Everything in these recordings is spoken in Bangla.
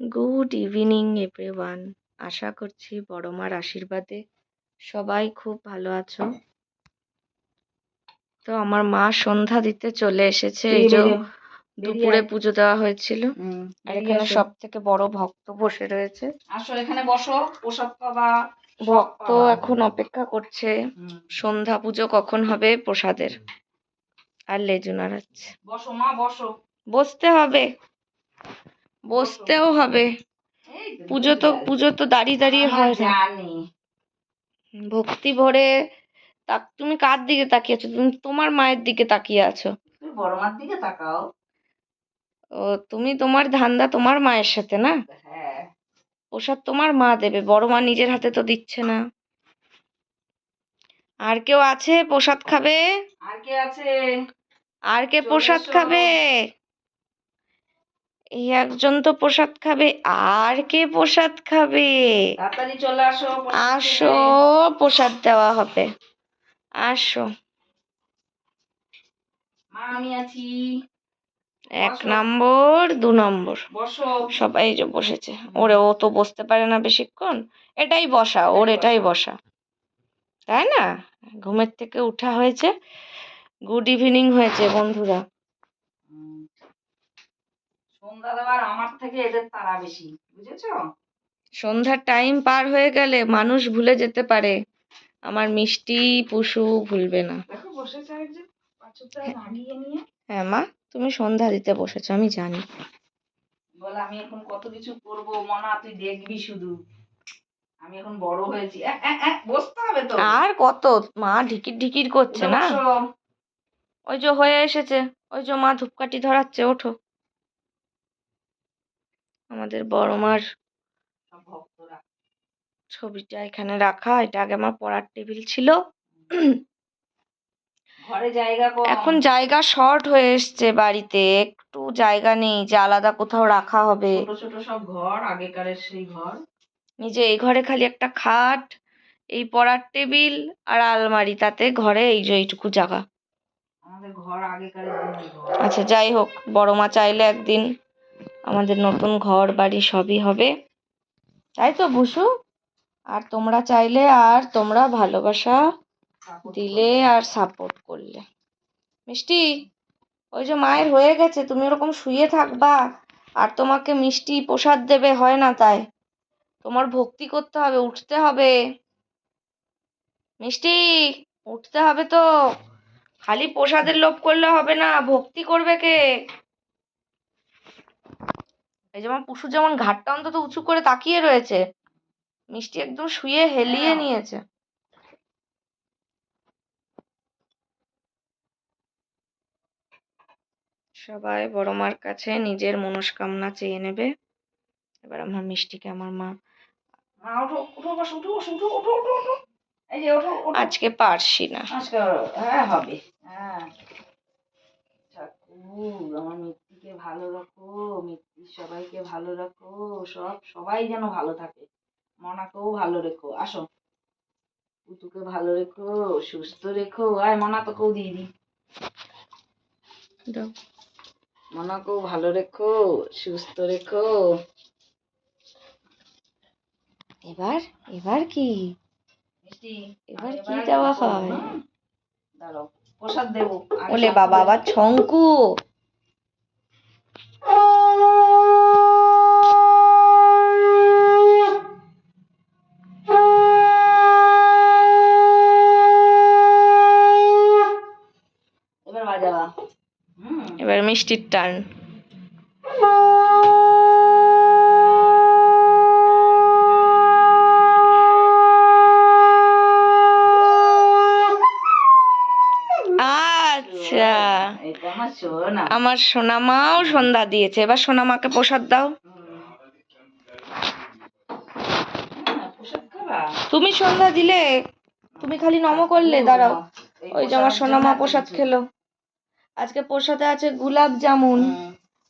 গুড ইভিনিং এভরিওয়ান আশা করছি বড় মার আশীর্বাদে সবাই খুব ভালো আছো। তো আমার মা সন্ধ্যা দিতে চলে এসেছে। এই যে দুপুরে পুজো দেওয়া হয়েছিল। আর এখানে সব থেকে বড় ভক্ত বসে রয়েছে। আসো এখানে বসো প্রসাদ পাবা ভক্ত এখন অপেক্ষা করছে। সন্ধ্যা পুজো কখন হবে প্রসাদের? আর লেজুনার নাড়াচ্ছে বসো মা বসো। বসতে হবে। বসতেও হবে। পুজো তো পুজো তো দাঁড়িয়ে দাঁড়িয়ে হয় না। ভক্তি ভরে তা তুমি কার দিকে তাকিয়ে আছো? তুমি তোমার মায়ের দিকে তাকিয়ে আছো। বড় মার দিকে তাকাও। ও তুমি তোমার ধান্দা তোমার মায়ের সাথে না? হ্যাঁ। প্রসাদ তোমার মা দেবে বড় মা নিজের হাতে তো দিচ্ছে না। আর কেউ আছে প্রসাদ খাবে? আর কে আছে? আর কে প্রসাদ খাবে? এই একজন তো প্রসাদ খাবে আর কে প্রসাদ খাবে? তাড়াতাড়ি চলে আসো প্রসাদ আসো প্রসাদ দেওয়া হবে। আসো। মা আমি আছি। এক নম্বর দু নম্বর। সবাই যে বসেছে। ওরে ও তো বসতে পারে না বেশিক্ষণ। এটাই বসা ওর এটাই বসা। তাই না? ঘুমের থেকে উঠা হয়েছে। গুড ইভিনিং হয়েছে বন্ধুরা। সন্ধ্যা দেওয়ার আমার থেকে এদের তারা বেশি বুঝেছ? সন্ধ্যার টাইম পার হয়ে গেলে মানুষ ভুলে যেতে পারে। আমার মিষ্টি পশু ভুলবে না। দেখো বসেছে একজন পাঁচটা লাগিয়ে নিয়ে। হ্যাঁ মা তুমি সন্ধ্যা দিতে বসেছো আমি জানি। বলে আমি এখন কত কিছু করব? মনা তুই দেখবি শুধু। আমি এখন বড় হয়েছি। বসতে হবে তো। আর কত? মা ঢিকির ঢিকির করছে না। ওই যে হয়ে এসেছে ওই যে মা ধূপকাঠি ধরাচ্ছে ওঠো। আমাদের বড় মার ছবিটা এখানে রাখা। এটা আগে আমার পড়ার টেবিল ছিল। ঘরে জায়গা এখন জায়গা শর্ট হয়ে এসছে বাড়িতে। একটু জায়গা নেই যে আলাদা কোথাও রাখা হবে। ছোট ছোট সব ঘর আগেকারের সেই ঘর। এই যে এই ঘরে খালি একটা খাট এই পড়ার টেবিল আর আলমারি। তাতে ঘরে এই যে এইটুকু জায়গা। আচ্ছা যাই হোক বড় মা চাইলে একদিন আমাদের নতুন ঘর বাড়ি সবই হবে। তাই তো বুসু? আর তোমরা চাইলে আর তোমরা ভালোবাসা দিলে আর সাপোর্ট করলে। মিষ্টি, ওই যে মায়ের হয়ে গেছে, তুমি ওরকম শুয়ে থাকবা। আর তোমাকে মিষ্টি প্রসাদ দেবে, হয় না তাই? তোমার ভক্তি করতে হবে, উঠতে হবে। মিষ্টি, উঠতে হবে তো। খালি প্রসাদের লোভ করলে হবে না, ভক্তি করবে কে? এই যেমন পুষু যেমন ঘাটটা অন্তত উঁচু করে তাকিয়ে রয়েছে মিষ্টি একদম শুয়ে হেলিয়ে হ্যাঁ। নিয়েছে। সবাই বড় মার কাছে নিজের মনস্কামনা চেয়ে নেবে। এবার আমার মিষ্টিকে আমার মা আজকে পারছি না। হ্যাঁ হবে। হ্যাঁ। ঠাকুর আমার মিত্তিকে ভালো মিত্তি সবাইকে ভালো রাখো সব সবাই যেন ভালো থাকে। মনাকেও ভালো রেখো আসো। পুতুকে ভালো রেখো সুস্থ রেখো। আয় মনা তোকেও দিয়ে দি দাও। মনাকেও ভালো রেখো সুস্থ রেখো। এবার এবার কি? এবার কি দেওয়া হয়? দাঁড়াও প্রসাদ দেবো ওলে বাবা আবার ছঙ্কু এবার মিষ্টির টার্ন আচ্ছা। আমার সোনা মাও সন্ধ্যা দিয়েছে। এবার সোনা মাকে প্রসাদ দাও? তুমি সন্ধ্যা দিলে, তুমি খালি নম করলে, দাঁড়াও। ওই যে আমার প্রসাদের সোনা মা প্রসাদ খেলো। আজকে প্রসাদে আছে গুলাব জামুন।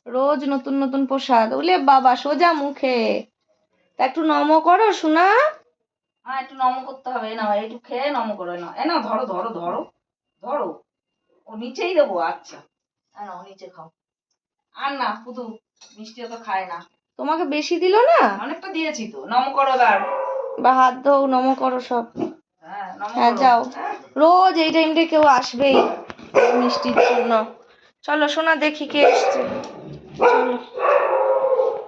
রোজ নতুন নতুন প্রসাদ। ওলে বাবা সোজা মুখে। তা একটু নম করো শোনা হ্যাঁ একটু নম করতে হবে। না ভাই একটু খেয়ে নম করো না এ না ধরো ধরো ধরো। ধরো। ও নিচেই দেবো আচ্ছা। হ্যাঁ ও নিচে খাও। আর না পুতু মিষ্টি তো খায় না। তোমাকে বেশি দিল না? অনেকটা দিয়েছি তো। নম করো এবার। বা হাত ধোও নমো করো সব। হ্যাঁ নম হ্যাঁ যাও। রোজ এই টাইমটা কেউ আসবেই। মিষ্টির জন্য। চলো সোনা দেখি কে এসছে। চলো।